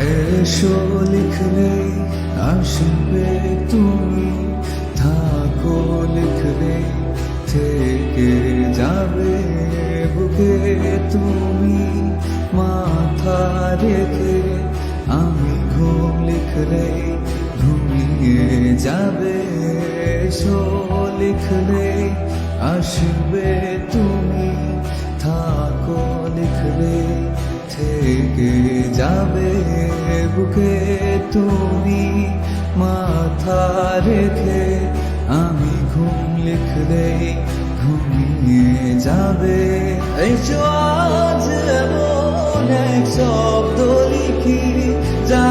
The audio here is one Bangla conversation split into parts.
এসো লিখলে আসবে তুমি। থাকো লিখলে থেকে যাবে বুকে তুমি। মাথা রেখে আমি ঘুম লিখলে, ঘুমিয়ে যাবে। এসো লিখলে, আসবে তুমি। থাকো লিখলে থেকে যাবে বুকে তুমি মাথা রেখে, আমি ঘুম লিখলে ঘুমিয়ে যাবে। এই আজ এক শব্দ লিখি যা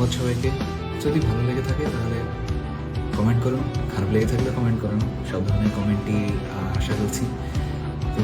ধন্যবাদ সবাইকে। যদি ভালো লেগে থাকে, তাহলে কমেন্ট করুন। খারাপ লেগে থাকলে কমেন্ট করুন। সব ধরনের কমেন্টই আশা করছি। তো